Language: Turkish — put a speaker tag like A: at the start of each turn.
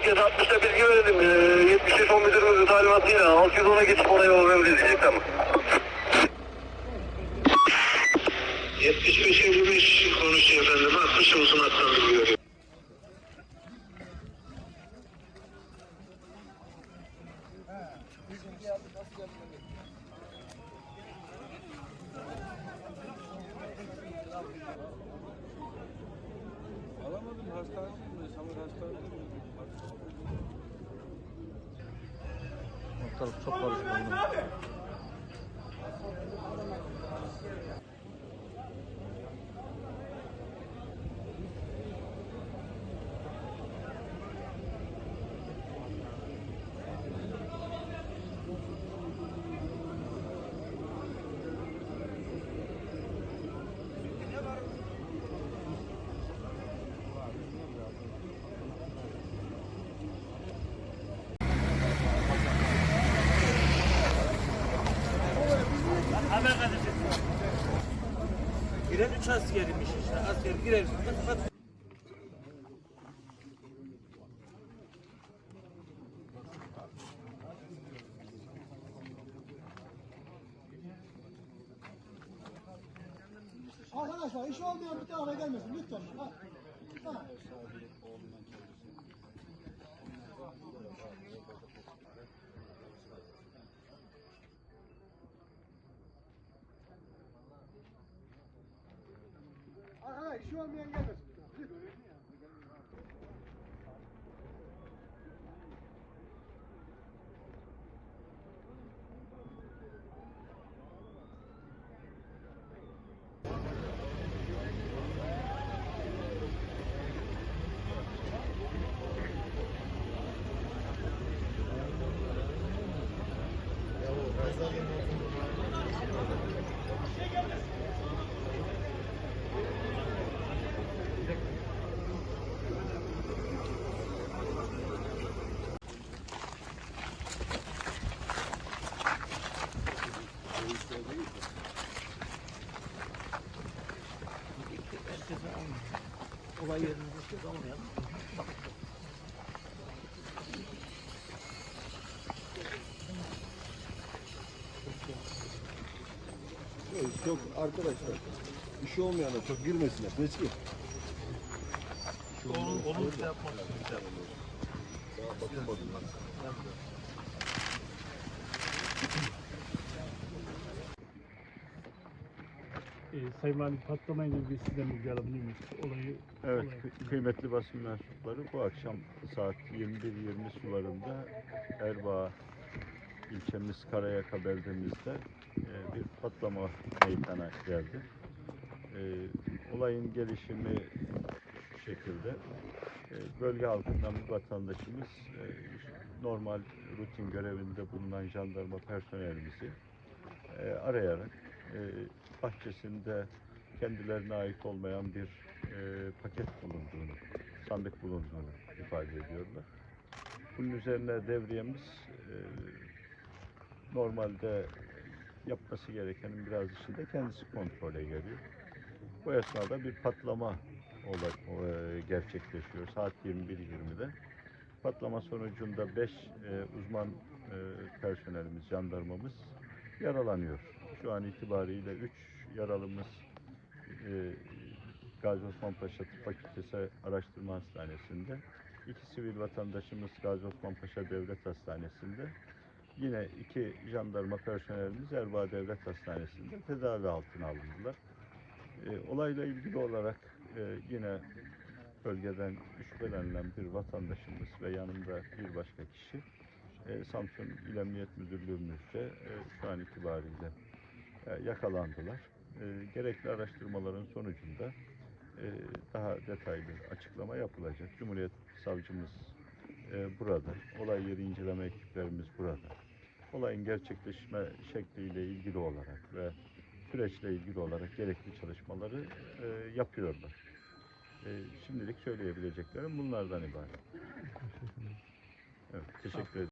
A: merkez 60'ta bilgi verelim. Ee, 73 son müdürümüzün talimatıyla 610'a geçip oraya yol vereceğiz tamam.
B: 75-55 konuşuyor efendim. 60 olsun bilgi veriyor.
C: Alamadım hastanedeyim. Samir hastanedeyim.
D: Ortalık çok karışık oldu.
E: Giren üç askeriymiş işte. Asker girer.
F: Arkadaşlar işi olmayan bir tarafa gelmesin lütfen. Ha. Ha. Arkadaşlar işi olmayan gelmesin. Lütfen.
E: Olay yerine bakıyor ama ya.
C: Çok arkadaşlar. İşi olmayana çok girmesinler. Eski.
E: Onu, onu şey yapmak güzel.
C: Daha bakamadım ben.
G: Ee, Sayın Valim patlamayla ilgili sizden bilgi alabilir miyiz? Olayı,
D: Evet,
G: olayı-
D: kı- kıymetli basın mensupları bu akşam saat 21.20 sularında Erbaa ilçemiz Karayaka beldemizde e, bir patlama meydana geldi. E, olayın gelişimi şu şekilde. E, bölge halkından bir vatandaşımız e, normal rutin görevinde bulunan jandarma personelimizi e, arayarak e, bahçesinde kendilerine ait olmayan bir e, paket bulunduğunu, sandık bulunduğunu ifade ediyorlar. Bunun üzerine devriyemiz e, normalde yapması gerekenin biraz dışında kendisi kontrole geliyor. Bu esnada bir patlama olay, e, gerçekleşiyor saat 21.20'de. Patlama sonucunda 5 uzman e, personelimiz, jandarmamız yaralanıyor. Şu an itibariyle 3 yaralımız e, Gazi Osman Paşa Tıp Fakültesi Araştırma Hastanesi'nde. iki sivil vatandaşımız Gazi Osman Paşa Devlet Hastanesi'nde. Yine iki jandarma personelimiz Erbaa Devlet Hastanesi'nde tedavi altına alındılar. E, olayla ilgili olarak e, yine bölgeden şüphelenilen bir vatandaşımız ve yanında bir başka kişi e, Samsun İl Emniyet Müdürlüğümüzce e, şu an itibariyle yakalandılar. E, gerekli araştırmaların sonucunda e, daha detaylı açıklama yapılacak. Cumhuriyet Savcımız e, burada, olay yeri inceleme ekiplerimiz burada. Olayın gerçekleşme şekliyle ilgili olarak ve süreçle ilgili olarak gerekli çalışmaları e, yapıyorlar. E, şimdilik söyleyebileceklerim bunlardan ibaret. Evet, teşekkür ederim.